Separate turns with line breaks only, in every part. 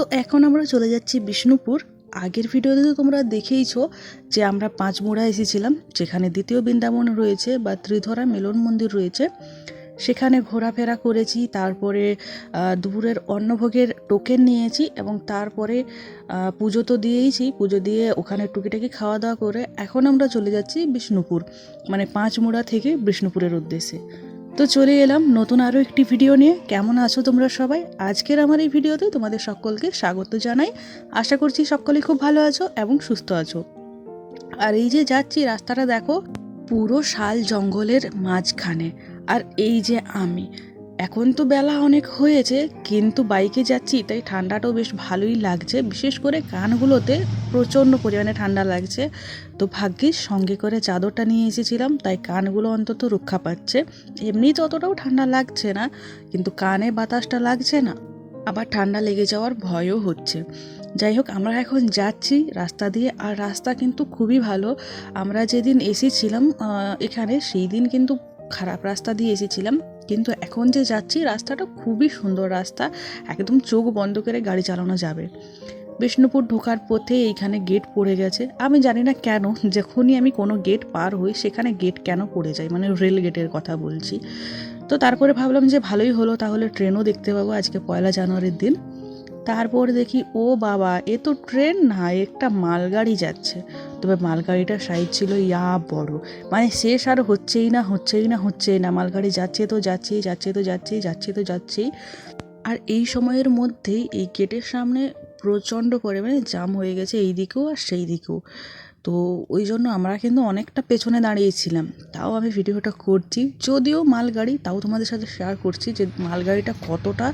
তো এখন আমরা চলে যাচ্ছি বিষ্ণুপুর। আগের ভিডিওতে তো তোমরা দেখেইছ যে আমরা পাঁচমোড়া এসেছিলাম, যেখানে দ্বিতীয় বৃন্দাবন রয়েছে বা ত্রিধরা মিলন মন্দির রয়েছে। সেখানে ঘোরাফেরা করেছি, তারপরে দুপুরের অন্নভোগের টোকেন নিয়েছি এবং তারপরে পুজো তো দিয়েইছি, পুজো দিয়ে ওখানে টুকিটাকি খাওয়া দাওয়া করে এখন আমরা চলে যাচ্ছি বিষ্ণুপুর মানে পাঁচমোড়া থেকে বিষ্ণুপুরের উদ্দেশ্যে। তো চলে এলাম নতুন আরও একটি ভিডিও নিয়ে। কেমন আছো তোমরা সবাই? আজকের আমার এই ভিডিওতে তোমাদের সকলকে স্বাগত জানাই। আশা করছি সকলেই খুব ভালো আছো এবং সুস্থ আছো। আর এই যে যাচ্ছি রাস্তাটা দেখো, পুরো শাল জঙ্গলের মাঝখানে। আর এই যে আমি এখন তো বেলা অনেক হয়েছে, কিন্তু বাইকে যাচ্ছি, তাই ঠান্ডাটাও বেশ ভালোই লাগছে। বিশেষ করে কানগুলোতে প্রচণ্ড পরিমাণে ঠান্ডা লাগছে। তো ভাগ্যিস সঙ্গে করে চাদরটা নিয়ে এসেছিলাম, তাই কানগুলো অন্তত রক্ষা পাচ্ছে। এমনি তো অতটাও ঠান্ডা লাগছে না, কিন্তু কানে বাতাসটা লাগছে না। আবার ঠান্ডা লেগে যাওয়ার ভয়ও হচ্ছে। যাই হোক, আমরা এখন যাচ্ছি রাস্তা দিয়ে, আর রাস্তা কিন্তু খুবই ভালো। আমরা যেদিন এসেছিলাম এখানে, সেই দিন কিন্তু খারাপ রাস্তা দিয়ে এসেছিলাম, কিন্তু এখন যে যাচ্ছি, রাস্তাটা খুবই সুন্দর রাস্তা, একদম চোখ বন্ধ করে গাড়ি চালানো যাবে। বিষ্ণুপুর ঢোকার পথে এইখানে গেট পড়ে গেছে। আমি জানি না কেন, যখনই আমি কোনো গেট পার হই, সেখানে গেট কেন পড়ে যায় মানে রেল গেটের কথা বলছি। তো তারপরে ভাবলাম যে ভালোই হলো, তাহলে ট্রেনও দেখতে পাবো আজকে পয়লা জানুয়ারির দিন। তারপর দেখি, ও বাবা, এ তো ট্রেন না একটা মালগাড়ি যাচ্ছে। তবে মালগাড়িটার সাইজ ছিল, ইয়া বড়। মানে শেষ আর হচ্ছেই না হচ্ছেই না হচ্ছেই না। মালগাড়ি যাচ্ছে তো যাচ্ছেই, যাচ্ছে তো যাচ্ছেই, যাচ্ছে তো যাচ্ছেই। আর এই সময়ের মধ্যেই এই গেটের সামনে প্রচণ্ড পরিমাণে জাম হয়ে গেছে এই দিকেও আর সেই দিকেও তো ওই জন্য আমরা কিন্তু অনেকটা পেছনে দাঁড়িয়েছিলাম। তাও আমি ভিডিওটা করছি। যদিও মালগাড়ি, তাও তোমাদের সাথে শেয়ার করছি যে মালগাড়িটা কতটা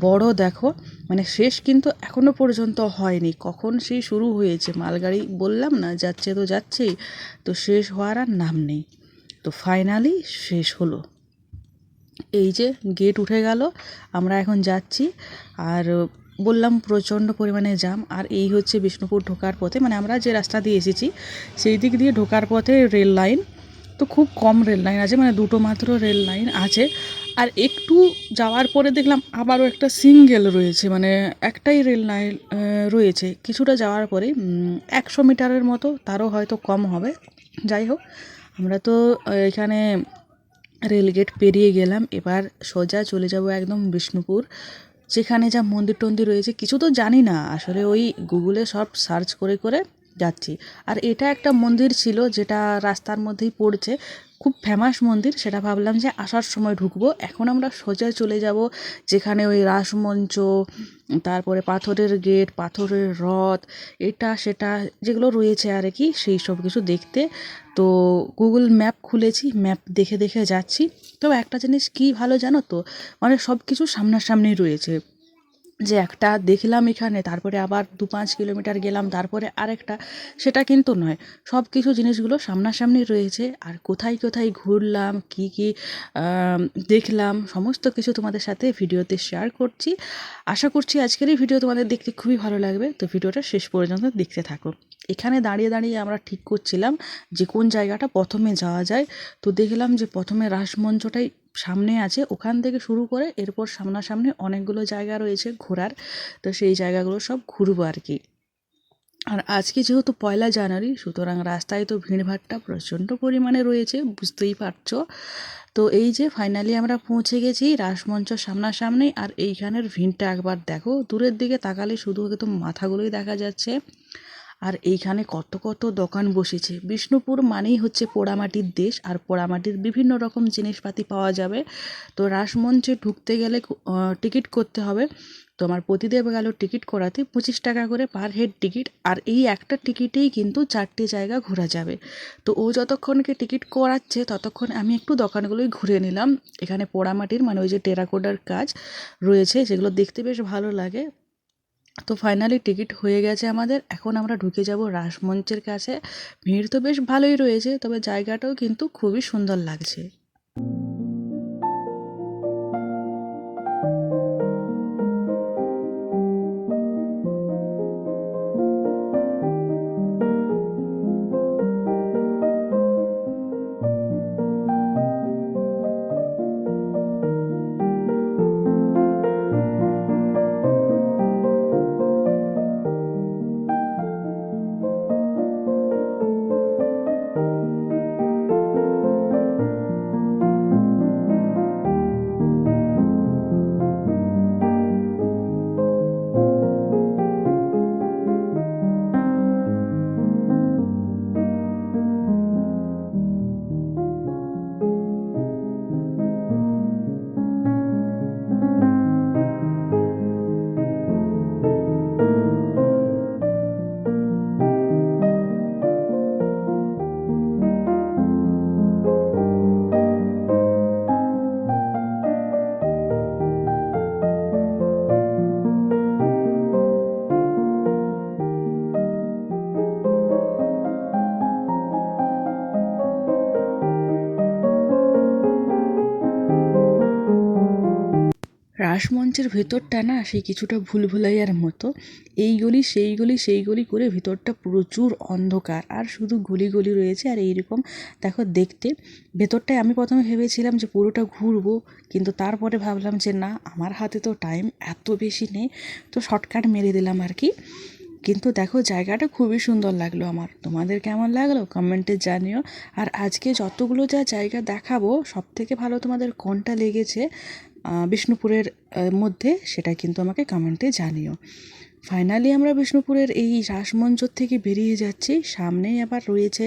বড় দেখো। মানে শেষ কিন্তু এখনও পর্যন্ত হয়নি। কখন সেই শুরু হয়েছে মালগাড়ি বললাম না, যাচ্ছে তো যাচ্ছেই। তো শেষ হওয়ার আর নাম নেই। তো ফাইনালি শেষ হলো। এই যে গেট উঠে গেল, আমরা এখন যাচ্ছি। আর বললাম প্রচণ্ড পরিমাণে জাম আর এই হচ্ছে বিষ্ণুপুর ঢোকার পথে মানে আমরা যে রাস্তা দিয়ে এসেছি, সেই দিক দিয়ে ঢোকার পথে রেল লাইন, তো খুব কম রেল লাইন আছে মানে দুটো মাত্র রেল লাইন আছে। আর একটু যাওয়ার পরে দেখলাম আবারও একটা সিঙ্গেল রয়েছে মানে একটাই রেল লাইন রয়েছে। কিছুটা যাওয়ার পরে একশো মিটারের মতো, তারও হয়তো কম হবে। যাই হোক, আমরা তো এখানে রেলগেট পেরিয়ে গেলাম, এবার সোজা চলে যাব একদম বিষ্ণুপুর। যেখানে যা মন্দির টন্দির রয়েছে, কিছু তো জানি না। আসলে ওই গুগলে সব সার্চ করে করে যাচ্ছি। আর এটা একটা মন্দির ছিল, যেটা রাস্তার মধ্যেই পড়ছে। খুব ফেমাস মন্দির, সেটা ভাবলাম যে আসার সময় ঢুকবো। এখন আমরা সোজা চলে যাব যেখানে ওই রাসমঞ্চ, তারপরে পাথরের গেট, পাথরের রথ, এটা, সেটা যেগুলো রয়েছে আর কি, সেই সব কিছু দেখতে। তো গুগল ম্যাপ খুলেছি ম্যাপ দেখে দেখে যাচ্ছি। তবে একটা জিনিস কি ভালো জানো তো মানে সব কিছু সামনাসামনি রয়েছে। যে একটা দেখলাম এখানে, তারপরে আবার দু পাঁচ কিলোমিটার গেলাম, তারপরে আরেকটা, সেটা কিন্তু নয়। সব কিছু জিনিসগুলো সামনাসামনি রয়েছে, আর কোথায় কোথায় ঘুরলাম, কি কি দেখলাম, সমস্ত কিছু তোমাদের সাথে ভিডিওতে শেয়ার করছি। আশা করছি আজকের এই ভিডিও তোমাদের দেখতে খুবই ভালো লাগবে। তো ভিডিওটা শেষ পর্যন্ত দেখতে থাকো। এখানে দাঁড়িয়ে দাঁড়িয়ে আমরা ঠিক করছিলাম যে কোন জায়গাটা প্রথমে যাওয়া যায়। তো দেখলাম যে প্রথমে রাসমঞ্চটাই সামনে আছে। ওখান থেকে শুরু করে এরপর সামনাসামনি অনেকগুলো জায়গা রয়েছে ঘোরার। তো সেই জায়গাগুলো সব ঘুরবো আর কি। আর আজকে যেহেতু পয়লা জানুয়ারি, সুতরাং রাস্তায় তো ভিড়ভাট্টা প্রচণ্ড পরিমাণে রয়েছে, বুঝতেই পারছ। তো এই যে ফাইনালি আমরা পৌঁছে গেছি রাসমঞ্চ সামনাসামনি, আর এইখানের ভিড়টা একবার দেখো। দূরের দিকে তাকালে শুধু একদম মাথাগুলোই দেখা যাচ্ছে। আর এইখানে কত কত দোকান বসেছে। বিষ্ণুপুর মানেই হচ্ছে পোড়ামাটির দেশ আর পোড়ামাটির বিভিন্ন রকম জিনিসপাতি পাওয়া যাবে। তো রাসমঞ্চে ঢুকতে গেলে টিকিট করতে হবে। তো আমার প্রতিদেব গেল টিকিট করাতে পঁচিশ টাকা করে পার হেড টিকিট আর এই একটা টিকিটেই কিন্তু চারটে জায়গা ঘোরা যাবে। তো ও যতক্ষণকে টিকিট করাচ্ছে ততক্ষণ আমি একটু দোকানগুলোই ঘুরে নিলাম। এখানে পোড়ামাটির মানে ওই যে টেরাকোটার কাজ রয়েছে, যেগুলো দেখতে বেশ ভালো লাগে। তো ফাইনালি টিকিট হয়ে গেছে আমাদের। এখন আমরা ঢুকে যাব রাসমঞ্চের কাছে। ভিড় তো বেশ ভালোই রয়েছে, তবে জায়গাটাও কিন্তু খুবই সুন্দর লাগছে। রাসমঞ্চের ভেতরটা না সেই কিছুটা ভুলভুলাইয়ার মতো। এই গলি, সেই গলি সেই গলি করে ভিতরটা প্রচুর অন্ধকার। আর শুধু গলি গলি রয়েছে। আর এইরকম, দেখো, দেখতে। ভেতরটায় আমি প্রথমে ভেবেছিলাম যে পুরোটা ঘুরবো। কিন্তু তারপরে ভাবলাম যে না, আমার হাতে তো টাইম এত বেশি নেই। তো শর্টকাট মেরে দিলাম আর কি। কিন্তু দেখো, জায়গাটা খুবই সুন্দর লাগল আমার। তোমাদের কেমন লাগল? কমেন্টে জানিও। আর আজকে যতগুলো যা জায়গা দেখাবো সব থেকে ভালো তোমাদের কোনটা লেগেছে? বিষ্ণুপুরের মধ্যে সেটা কিন্তু আমাকে কমেন্টে জানিও। ফাইনালি আমরা বিষ্ণুপুরের এই রাসমঞ্চ থেকে বেরিয়ে যাচ্ছি। সামনেই আবার রয়েছে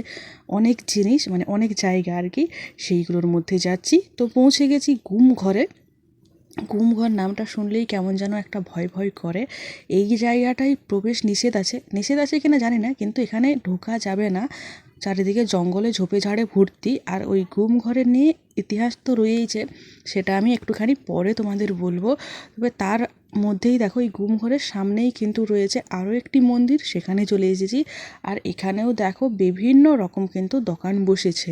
অনেক জিনিস মানে অনেক জায়গা আর কি, সেইগুলোর মধ্যে যাচ্ছি। তো পৌঁছে গেছি গুম ঘরে গুমঘর নামটা শুনলেই কেমন যেন একটা ভয় ভয় করে। এই জায়গাটায় প্রবেশ নিষেধ আছে। নিষেধ আছে কিনা জানি না, কিন্তু এখানে ঢোকা যাবে না। চারিদিকে জঙ্গলে ঝোপে ঝাড়ে ভর্তি আর ওই গুম ঘরের নিয়ে ইতিহাস তো রয়েইছে, সেটা আমি একটুখানি পরে তোমাদের বলব। তবে তার মধ্যেই দেখো এই গুম ঘরের সামনেই কিন্তু রয়েছে আরও একটি মন্দির, সেখানে চলে এসেছি। আর এখানেও দেখো বিভিন্ন রকম কিন্তু দোকান বসেছে।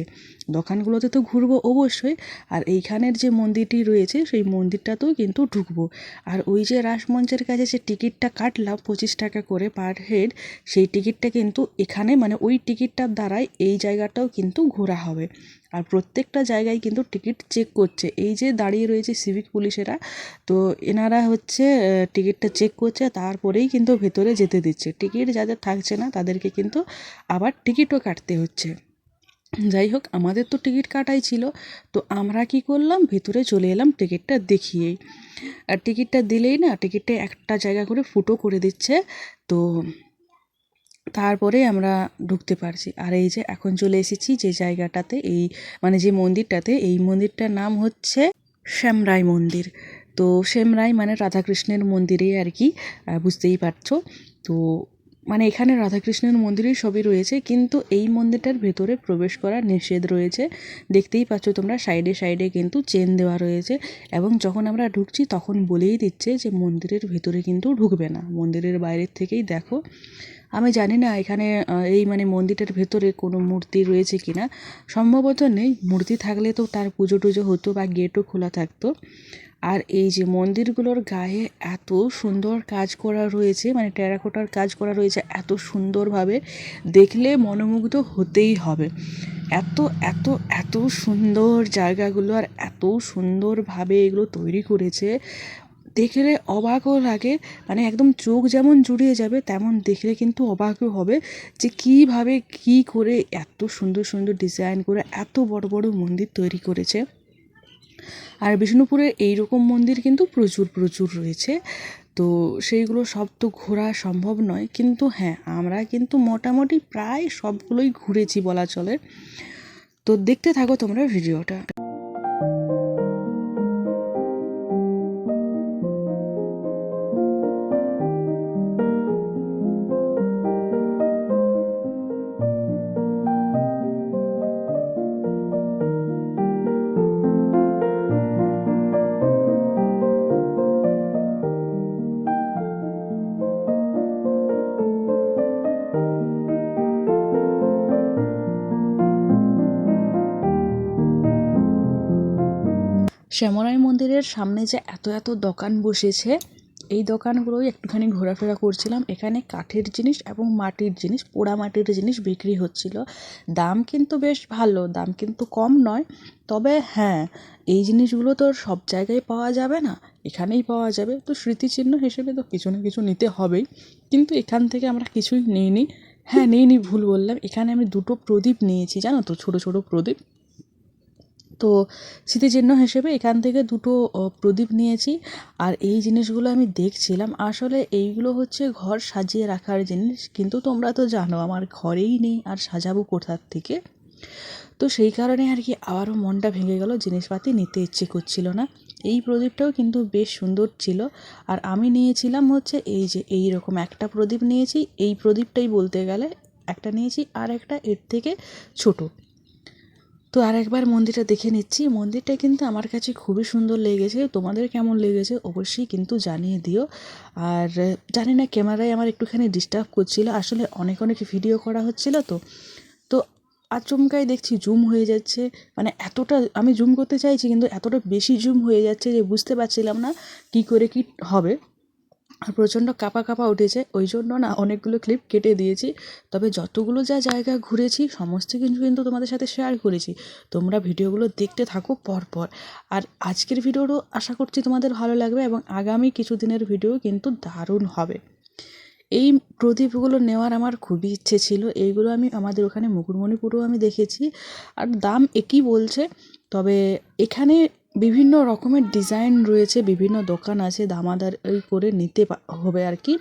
দোকানগুলোতে তো ঘুরবো অবশ্যই, আর এইখানের যে মন্দিরটি রয়েছে, সেই মন্দিরটাতেও কিন্তু ঢুকবো। আর ওই যে রাসমঞ্চের কাছে যে টিকিটটা কাটলাম, পঁচিশ টাকা করে পার হেড, সেই টিকিটটা কিন্তু এখানে মানে ওই টিকিটটার দ্বারাই এই জায়গাটাও কিন্তু ঘোরা হবে। আর প্রত্যেকটা জায়গায় কিন্তু টিকিট চেক করছে। এই যে দাঁড়িয়ে রয়েছে সিভিক পুলিশেরা, তো এনারা হচ্ছে টিকিটটা চেক করছে, তারপরেই কিন্তু ভেতরে যেতে দিচ্ছে। টিকিট যাদের থাকছে না, তাদেরকে কিন্তু আবার টিকিটও কাটতে হচ্ছে। যাই হোক, আমাদের তো টিকিট কাটাই ছিল, তো আমরা কি করলাম? ভেতরে চলে এলাম টিকিটটা দেখিয়েই। আর টিকিটটা দিলেই না টিকিটটা একটা জায়গা করে ফুটো করে দিচ্ছে, তো তারপরে আমরা ঢুকতে পারছি। আর এই যে এখন চলে এসেছি যে জায়গাটাতে, এই মানে যে মন্দিরটাতে, এই মন্দিরটার নাম হচ্ছে শ্যামরাই মন্দির। তো শ্যামরাই মানে রাধাকৃষ্ণের মন্দিরে আর কি বুঝতেই পারছ। তো মানে এখানে রাধাকৃষ্ণের মন্দিরই সবই রয়েছে, কিন্তু এই মন্দিরটার ভেতরে প্রবেশ করা নিষেধ রয়েছে। দেখতেই পাচ্ছ তোমরা, সাইডে সাইডে কিন্তু চেন দেওয়া রয়েছে এবং যখন আমরা ঢুকছি তখন বলেই দিচ্ছে যে মন্দিরের ভেতরে কিন্তু ঢুকবে না। মন্দিরের বাইরের থেকেই দেখো। আমি জানি না এখানে এই মানে মন্দিরটার ভেতরে কোনো মূর্তি রয়েছে কি না সম্ভবত নেই। মূর্তি থাকলে তো তার পুজো টুজো হতো বা গেটও খোলা থাকতো। আর এই যে মন্দিরগুলোর গায়ে এত সুন্দর কাজ করা রয়েছে মানে টেরাকোটার কাজ করা রয়েছে এত সুন্দরভাবে, দেখলে মনোমুগ্ধ হতেই হবে। এত এত এত সুন্দর জায়গাগুলো আর এত সুন্দরভাবে এগুলো তৈরি করেছে। দেখলে অবাকও লাগে। মানে একদম চোখ যেমন জুড়িয়ে যাবে, তেমন দেখলে কিন্তু অবাকও হবে যে কীভাবে কী করে এত সুন্দর সুন্দর ডিজাইন করে এত বড় বড় মন্দির তৈরি করেছে। আর বিষ্ণুপুরে এইরকম মন্দির কিন্তু প্রচুর প্রচুর রয়েছে। তো সেইগুলো সব তো ঘোরা সম্ভব নয়। কিন্তু হ্যাঁ আমরা কিন্তু মোটামুটি প্রায় সবগুলোই ঘুরেছি বলা চলে। তো দেখতে থাকো তোমরা ভিডিওটা। মন্দিরের সামনে যে এত এত দোকান বসেছে, এই দোকানগুলোই একটুখানি ঘোরাফেরা করছিলাম। এখানে কাঠের জিনিস এবং মাটির জিনিস, পোড়া মাটির জিনিস বিক্রি হচ্ছিল। দাম কিন্তু বেশ ভালো, দাম কিন্তু কম নয়। তবে হ্যাঁ এই জিনিসগুলো তো সব জায়গায় পাওয়া যাবে না, এখানেই পাওয়া যাবে। তো স্মৃতিচিহ্ন হিসেবে তো কিছু না কিছু নিতে হবেই। কিন্তু এখান থেকে আমরা কিছুই নিইনি। হ্যাঁ নিইনি ভুল বললাম। এখানে আমি দুটো প্রদীপ নিয়েছি, জানো তো? ছোটো ছোটো প্রদীপ। তো স্মৃতিচিহ্ন হিসেবে এখান থেকে দুটো প্রদীপ নিয়েছি। আর এই জিনিসগুলো আমি দেখছিলাম। আসলে এইগুলো হচ্ছে ঘর সাজিয়ে রাখার জিনিস। কিন্তু তোমরা তো জানো, আমার ঘরেই নেই আর সাজাবো কোথার থেকে? তো সেই কারণে আর কি আবারও মনটা ভেঙে গেল, জিনিসপাতি নিতে ইচ্ছে করছিল না। এই প্রদীপটাও কিন্তু বেশ সুন্দর ছিল। আর আমি নিয়েছিলাম হচ্ছে এই যে এই রকম একটা প্রদীপ নিয়েছি। এই প্রদীপটাই বলতে গেলে একটা নিয়েছি আর একটা এর থেকে ছোটো। তো আরেকবার মন্দিরটা দেখে নিচ্ছি। মন্দিরটা কিন্তু আমার কাছে খুবই সুন্দর লেগেছে। তোমাদের কেমন লেগেছে অবশ্যই কিন্তু জানিয়ে দিও। আর জানি না ক্যামেরায় আমার একটুখানি ডিস্টার্ব করছিল। আসলে অনেক অনেক ভিডিও করা হচ্ছিল তো। তো আচমকাই দেখছি জুম হয়ে যাচ্ছে। মানে এতটা আমি জুম করতে চাইছি কিন্তু এতটা বেশি জুম হয়ে যাচ্ছে যে বুঝতে পারছিলাম না কী করে কী হবে। আর প্রচণ্ড কাঁপা কাঁপা উঠেছে। ওই জন্য না অনেকগুলো ক্লিপ কেটে দিয়েছি। তবে যতগুলো যা জায়গা ঘুরেছি, সমস্ত কিছু কিন্তু তোমাদের সাথে শেয়ার করেছি। তোমরা ভিডিওগুলো দেখতে থাকো পরপর। আর আজকের ভিডিওরও আশা করছি তোমাদের ভালো লাগবে এবং আগামী কিছু দিনের ভিডিও কিন্তু দারুণ হবে। এই প্রদীপগুলো নেওয়ার আমার খুবই ইচ্ছে ছিল। এইগুলো আমি আমাদের ওখানে মুকুটমণিপুরেও আমি দেখেছি। আর দাম একই বলছে। তবে এখানে বিভিন্ন রকমের ডিজাইন রয়েছে, বিভিন্ন দোকান আছে, দামাদারি করে নিতে হবে আর কি।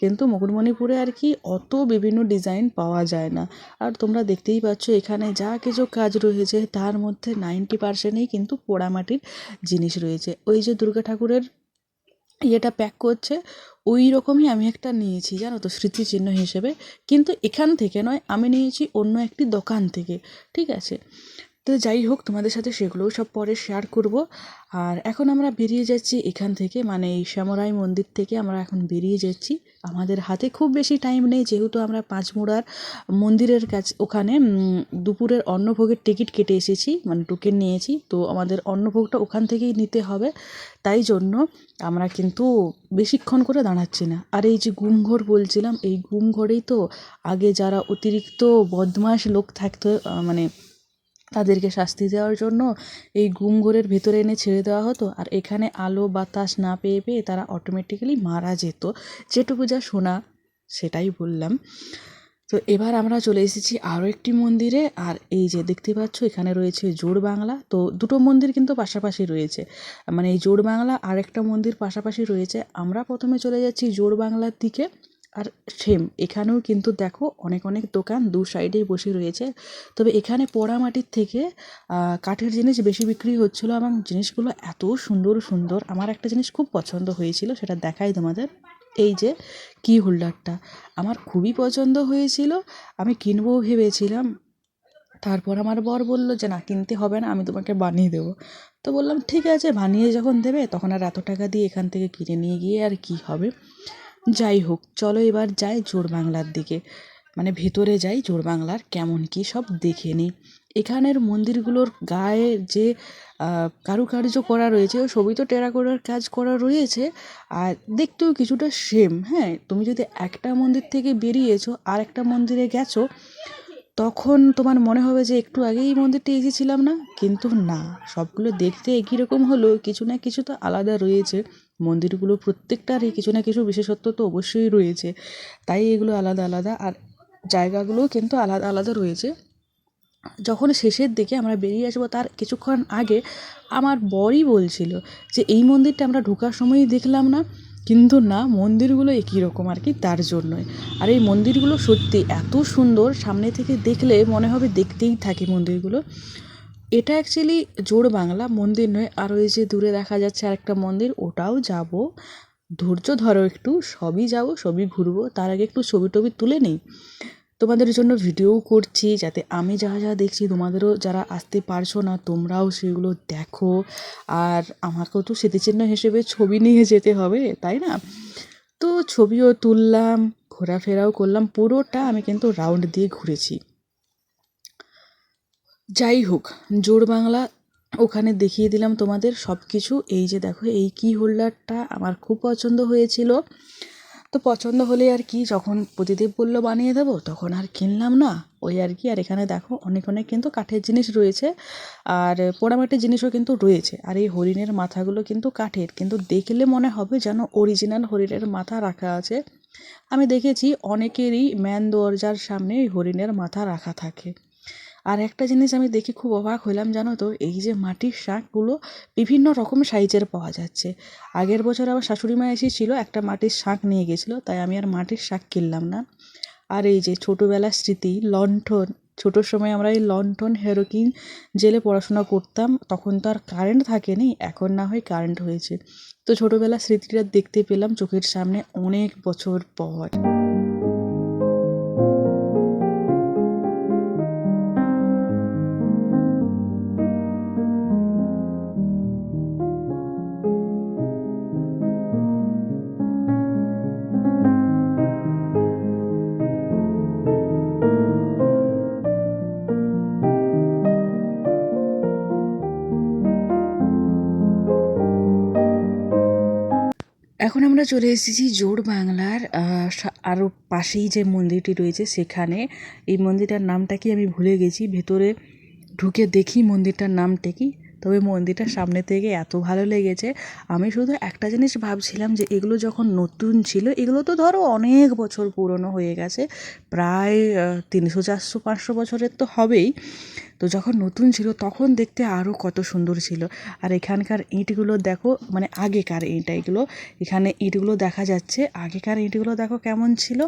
কিন্তু মুকুটমণিপুরে আর কি অত বিভিন্ন ডিজাইন পাওয়া যায় না। আর তোমরা দেখতেই পাচ্ছ, এখানে যা কিছু কাজ রয়েছে, তার মধ্যে নাইনটি পার্সেন্টই কিন্তু পোড়ামাটির জিনিস রয়েছে। ওই যে দুর্গা ঠাকুরের ইয়েটা প্যাক করছে, ওই রকমই আমি একটা নিয়েছি, জানো তো, স্মৃতিচিহ্ন হিসেবে। কিন্তু এখান থেকে নয়, আমি নিয়েছি অন্য একটি দোকান থেকে, ঠিক আছে? তো যাই হোক, তোমাদের সাথে সেগুলোও সব পরে শেয়ার করব। আর এখন আমরা বেরিয়ে যাচ্ছি এখান থেকে মানে এই শ্যামরাই মন্দির থেকে আমরা এখন বেরিয়ে যাচ্ছি। আমাদের হাতে খুব বেশি টাইম নেই, যেহেতু আমরা পাঁচমুড়ার মন্দিরের কাছে, ওখানে দুপুরের অন্নভোগের টিকিট কেটে এসেছি মানে টোকেন নিয়েছি। তো আমাদের অন্নভোগটা ওখান থেকেই নিতে হবে। তাই জন্য আমরা কিন্তু বেশিক্ষণ করে দাঁড়াচ্ছি না। আর এই যে গুমঘর বলছিলাম, এই গুমঘরেই তো আগে যারা অতিরিক্ত বদমাশ লোক থাকতো মানে তাদেরকে শাস্তি দেওয়ার জন্য এই গুমঘরের ভেতরে এনে ছেড়ে দেওয়া হতো। আর এখানে আলো, বাতাস না পেয়ে পেয়ে তারা অটোমেটিক্যালি মারা যেত। যেটুকু যা শোনা, সেটাই বললাম। তো এবার আমরা চলে এসেছি আরও একটি মন্দিরে। আর এই যে দেখতে পাচ্ছ, এখানে রয়েছে জোর বাংলা। তো দুটো মন্দির কিন্তু পাশাপাশি রয়েছে। মানে এই জোর বাংলা আর একটা মন্দির পাশাপাশি রয়েছে। আমরা প্রথমে চলে যাচ্ছি জোর বাংলার দিকে। আর সেম এখানেও কিন্তু দেখো অনেক অনেক দোকান দু সাইডেই বসে রয়েছে। তবে এখানে পোড়া মাটির থেকে কাঠের জিনিস বেশি বিক্রি হচ্ছিল এবং জিনিসগুলো এত সুন্দর সুন্দর। আমার একটা জিনিস খুব পছন্দ হয়েছিল, সেটা দেখাই তোমাদের। এই যে, কি হোল্ডারটা আমার খুবই পছন্দ হয়েছিল, আমি কিনবো ভেবেছিলাম। তারপর আমার বর বলল যে, না, কিনতে হবে না, আমি তোমাকে বানিয়ে দেবো। তো বললাম, ঠিক আছে, বানিয়ে যখন দেবে, তখন আর এত টাকা দিয়ে এখান থেকে কিনে নিয়ে গিয়ে আর কি হবে? যাই হোক, চলো এবার যাই জোর বাংলার দিকে। মানে ভেতরে যাই জোর বাংলার কেমন কি সব দেখে নিই। এখানের মন্দিরগুলোর গায়ে যে কারুকার্য করা রয়েছে সবই তো টেরাকোটার কাজ করা রয়েছে, আর দেখতেও কিছুটা সেম হ্যাঁ? তুমি যদি একটা মন্দির থেকে বেরিয়েছো আর একটা মন্দিরে গেছো তখন তোমার মনে হবে যে একটু আগেই এই মন্দিরটা এসেছিলাম না? কিন্তু না, সবগুলো দেখতে একই রকম হলেও কিছু না কিছু তো আলাদা রয়েছে। মন্দিরগুলো প্রত্যেকটারই কিছু না কিছু বিশেষত্ব তো অবশ্যই রয়েছে। তাই এগুলো আলাদা আলাদা আর জায়গাগুলোও কিন্তু আলাদা আলাদা রয়েছে। যখন শেষের দিকে আমরা বেরিয়ে আসব, তার কিছুক্ষণ আগে আমার বরই বলছিল যে, এই মন্দিরটা আমরা ঢোকার সময়ই দেখলাম না। কিন্তু না, মন্দিরগুলো একই রকম আর কি, তার জন্যই। আর এই মন্দিরগুলো সত্যি এত সুন্দর, সামনে থেকে দেখলে মনে হবে দেখতেই থাকি মন্দিরগুলো। এটা অ্যাকচুয়ালি জোর বাংলা মন্দির নয়, আর ওই যে দূরে দেখা যাচ্ছে আরেকটা মন্দির, ওটাও যাব। ধৈর্য ধরো একটু, সবই যাব, সবই ঘুরবো, তার আগে একটু ছবি টবি তুলে নিই। তোমাদের জন্য ভিডিও করছি যাতে আমি যা যা দেখছি তোমাদেরও যারা আসতে পারছ না, তোমরাও সেগুলো দেখো। আর আমাকেও তো স্মৃতিচিহ্ন হিসেবে ছবি নিয়ে যেতে হবে, তাই না? তো ছবিও তুললাম, ঘোরাফেরাও করলাম, পুরোটা আমি কিন্তু রাউন্ড দিয়ে ঘুরেছি। যাই হোক, জোর বাংলা ওখানে দেখিয়ে দিলাম তোমাদের সব কিছু এই যে দেখো, এই কি হোল্ডারটা আমার খুব পছন্দ হয়েছিল। তো পছন্দ হলে আর কি, যখন প্রতিদেব বলল, বানিয়ে দেবো, তখন আর কিনলাম না। ওই আর কি, আর এখানে দেখো অনেক অনেক কিন্তু কাঠের জিনিস রয়েছে। আর পোড়ামাটির জিনিসও কিন্তু রয়েছে। আর এই হরিণের মাথাগুলো কিন্তু কাঠের। কিন্তু দেখলে মনে হবে যেন অরিজিনাল হরিণের মাথা রাখা আছে। আমি দেখেছি অনেকেরই ম্যান দরজার সামনে এই হরিণের মাথা রাখা থাকে। আর একটা জিনিস আমি দেখে খুব অবাক হলাম জানো তো? এই যে মাটির শাঁখগুলো বিভিন্ন রকম সাইজের পাওয়া যাচ্ছে। আগের বছর আবার শাশুড়ি মা এসেছিল, একটা মাটির শাঁখ নিয়ে গেছিল, তাই আমি আর মাটির শাঁখ কিনলাম না। আর এই যে ছোটোবেলার স্মৃতি, লণ্ঠন ছোটোর সময় আমরা এই লণ্ঠন, হেরোকিন জেলে পড়াশোনা করতাম, তখন তো আর কারেন্ট থাকেনি, এখন না হয় কারেন্ট হয়েছে। তো ছোটোবেলার স্মৃতিটা দেখতে পেলাম চোখের সামনে অনেক বছর পর। আমরা চলে এসেছি জোর বাংলার আরও পাশেই যে মন্দিরটি রয়েছে সেখানে। এই মন্দিরটার নামটা কি আমি ভুলে গেছি, ভেতরে ঢুকে দেখি মন্দিরটার নামটা কি। তবে মন্দিরটা সামনে থেকে এত ভালো লেগেছে। আমি শুধু একটা জিনিস ভাবছিলাম যে এগুলো যখন নতুন ছিল, এগুলো তো ধরো অনেক বছর পুরনো হয়ে গেছে, প্রায় তিনশো, চারশো, পাঁচশো বছরের তো হবেই। তো যখন নতুন ছিল তখন দেখতে আরও কত সুন্দর ছিল। আর এখানকার ইঁটগুলো দেখো মানে আগেকার ইঁট এগুলো। এখানে ইঁটগুলো দেখা যাচ্ছে, আগেকার ইঁটগুলো দেখো কেমন ছিল।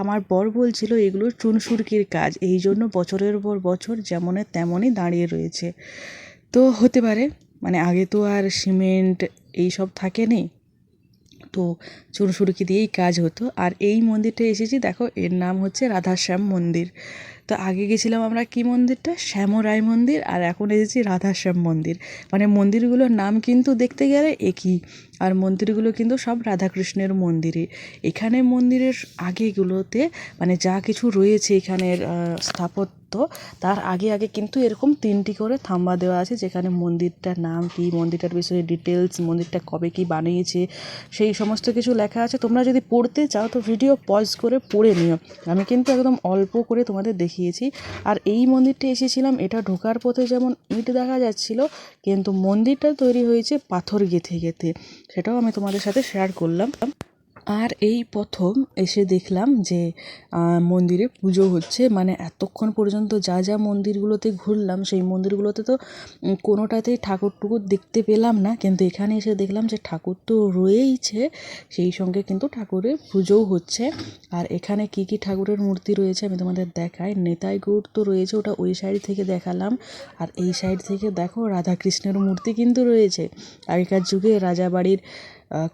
আমার বর বলছিল এগুলো চুনসুরকির কাজ, এই জন্য বছরের পর বছর যেমনের তেমনই দাঁড়িয়ে রয়েছে। তো হতে পারে মানে আগে তো আর সিমেন্ট এই এইসব থাকেনি। তো চুরুসুরুকি দিয়েই কাজ হতো। আর এই মন্দিরটা এসেছি, দেখো, এর নাম হচ্ছে রাধাশ্যাম মন্দির। তো আগে গেছিলাম আমরা কি মন্দিরটা? শ্যামরায় মন্দির আর এখন এসেছি রাধাশ্যাম মন্দির। মানে মন্দিরগুলোর নাম কিন্তু দেখতে গেলে একই। আর মন্দিরগুলো কিন্তু সব রাধাকৃষ্ণের মন্দিরই এখানে মন্দিরের আগেগুলোতে মানে যা কিছু রয়েছে এখানের স্থাপত্য, তার আগে আগে কিন্তু এরকম তিনটি করে থাম্বা দেওয়া আছে যেখানে মন্দিরটার নাম কি, মন্দিরটার বিষয়ে ডিটেলস মন্দিরটা কবে কি বানিয়েছে, সেই সমস্ত কিছু লেখা আছে। তোমরা যদি পড়তে চাও তো ভিডিও পজ করে পড়ে নিও। আমি কিন্তু একদম অল্প করে তোমাদের দেখিয়েছি। আর এই মন্দিরটা এসেছিলাম, এটা ঢোকার পথে যেমন ইট দেখা যাচ্ছিল, কিন্তু মন্দিরটা তৈরি হয়েছে পাথর গেঁথে গেঁথে। সেটাও আমি তোমাদের সাথে শেয়ার করলাম। আর এই প্রথম এসে দেখলাম যে মন্দিরে পুজো হচ্ছে। মানে এতক্ষণ পর্যন্ত যা যা মন্দিরগুলোতে ঘুরলাম, সেই মন্দিরগুলোতে তো কোনোটাতেই ঠাকুর টুকুর দেখতে পেলাম না। কিন্তু এখানে এসে দেখলাম যে, ঠাকুর তো রয়েইছে। সেই সঙ্গে কিন্তু ঠাকুরের পুজোও হচ্ছে। আর এখানে কি কি ঠাকুরের মূর্তি রয়েছে আমি তোমাদের দেখাই। নেতাই গৌড় তো রয়েছে, ওটা ওই সাইড থেকে দেখালাম। আর এই সাইড থেকে দেখো, রাধাকৃষ্ণের মূর্তি কিন্তু রয়েছে। আগেকার যুগে রাজাবাড়ির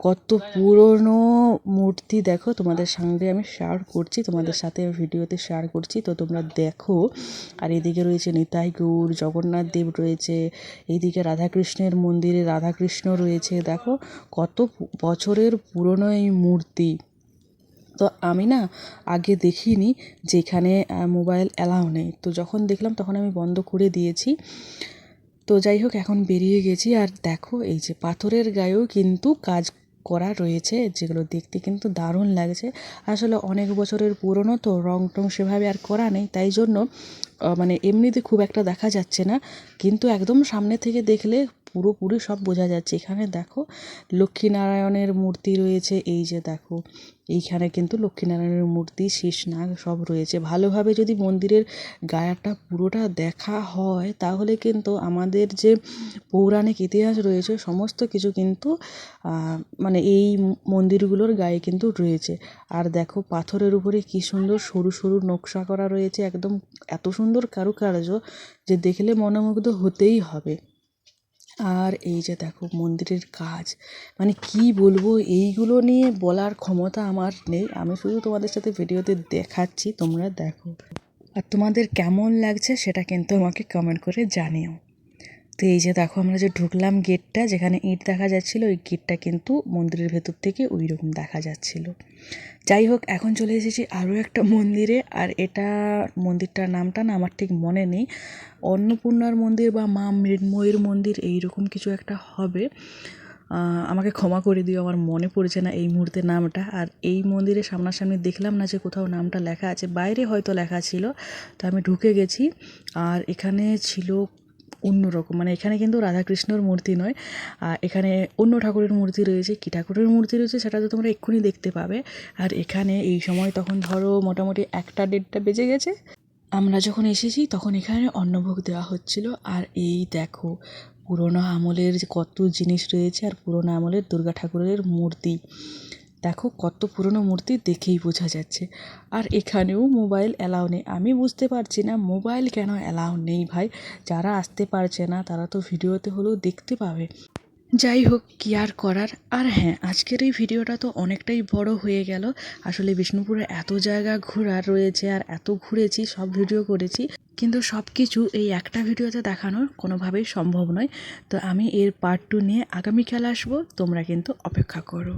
কত পুরনো মূর্তি দেখো, তোমাদের সঙ্গে আমি শেয়ার করছি, তোমাদের সাথে ভিডিওতে শেয়ার করছি, তো তোমরা দেখো। আর এদিকে রয়েছে নিতাই গৌর, জগন্নাথ দেব রয়েছে এইদিকে রাধাকৃষ্ণের মন্দিরে রাধাকৃষ্ণ রয়েছে, দেখো কত বছরের পুরনো এই মূর্তি। তো আমি না আগে দেখিনি যেখানে মোবাইল অ্যালাউ নেই। তো যখন দেখলাম তখন আমি বন্ধ করে দিয়েছি। তো যাই হোক, এখন বেরিয়ে গেছি। আর দেখো, এই যে পাথরের গায়েও কিন্তু কাজ করা রয়েছে, যেগুলো দেখতে কিন্তু দারুণ লাগছে। আসলে অনেক বছরের পুরনো তো রং টং সেভাবে আর করা নেই, তাই জন্য মানে এমনিতে খুব একটা দেখা যাচ্ছে না। কিন্তু একদম সামনে থেকে দেখলে পুরোপুরি সব বোঝা যাচ্ছে। এখানে দেখো লক্ষ্মীনারায়ণের মূর্তি রয়েছে। এই যে দেখো, এইখানে কিন্তু লক্ষ্মীনারায়ণের মূর্তি, শীষনাগ সব রয়েছে। ভালোভাবে যদি মন্দিরের গায়াটা পুরোটা দেখা হয়, তাহলে কিন্তু আমাদের যে পৌরাণিক ইতিহাস রয়েছে, সমস্ত কিছু কিন্তু মানে এই মন্দিরগুলোর গায়ে কিন্তু রয়েছে। আর দেখো পাথরের উপরে কি সুন্দর সরু সরু নকশা করা রয়েছে। একদম এত সুন্দর কারুকার্য যে দেখলে মনোমুগ্ধ হতেই হবে। আর এই যে দেখো মন্দিরের কাজ। মানে কি বলব, এইগুলো নিয়ে বলার ক্ষমতা আমার নেই। আমি শুধু তোমাদের সাথে ভিডিওতে দেখাচ্ছি, তোমরা দেখো। আর তোমাদের কেমন লাগছে সেটা কিন্তু আমাকে কমেন্ট করে জানিও। তো এই যে দেখো আমরা যে ঢুকলাম গেটটা, যেখানে ইট দেখা যাচ্ছিল, ওই গেটটা কিন্তু মন্দিরের ভেতর থেকে ওই রকম দেখা যাচ্ছিল। যাই হোক, এখন চলে এসেছি আরও একটা মন্দিরে, আর এটা মন্দিরটার নামটা না আমার ঠিক মনে নেই। অন্নপূর্ণার মন্দির বা মা মৃন্ময়ীর মন্দির এই রকম কিছু একটা হবে। আমাকে ক্ষমা করে দিও, আমার মনে পড়ছে না এই মুহূর্তে নামটা। আর এই মন্দিরে সামনাসামনি দেখলাম না যে কোথাও নামটা লেখা আছে, বাইরে হয়তো লেখা ছিল, তো আমি ঢুকে গেছি। আর এখানে ছিল অন্যরকম। মানে এখানে কিন্তু রাধাকৃষ্ণর মূর্তি নয় এখানে অন্য ঠাকুরের মূর্তি রয়েছে। কী ঠাকুরের মূর্তি রয়েছে সেটা তো তোমরা এক্ষুনি দেখতে পাবে। আর এখানে এই সময় তখন ধরো মোটামুটি একটা দেড়টা বেজে গেছে। আমরা যখন এসেছি তখন এখানে অন্নভোগ দেওয়া হচ্ছিল। আর এই দেখো, পুরোনো আমলের কত জিনিস রয়েছে আর পুরোনো আমলের দুর্গা ঠাকুরের মূর্তি। দেখো কত পুরনো মূর্তি দেখেই বোঝা যাচ্ছে। আর এখানেও মোবাইল অ্যালাউ নেই। আমি বুঝতে পারছি না মোবাইল কেন অ্যালাউ নেই ভাই? যারা আসতে পারছে না, তারা তো ভিডিওতে হলেও দেখতে পাবে। যাই হোক, কি আর করার? আর হ্যাঁ আজকের এই ভিডিওটা তো অনেকটাই বড় হয়ে গেল। আসলে বিষ্ণুপুরে এত জায়গা ঘোরার রয়েছে আর এত ঘুরেছি, সব ভিডিও করেছি। কিন্তু সব কিছু এই একটা ভিডিওতে দেখানোর কোনোভাবেই সম্ভব নয়। তো আমি এর পার্ট টু নিয়ে আগামীকাল আসব। তোমরা কিন্তু অপেক্ষা করো।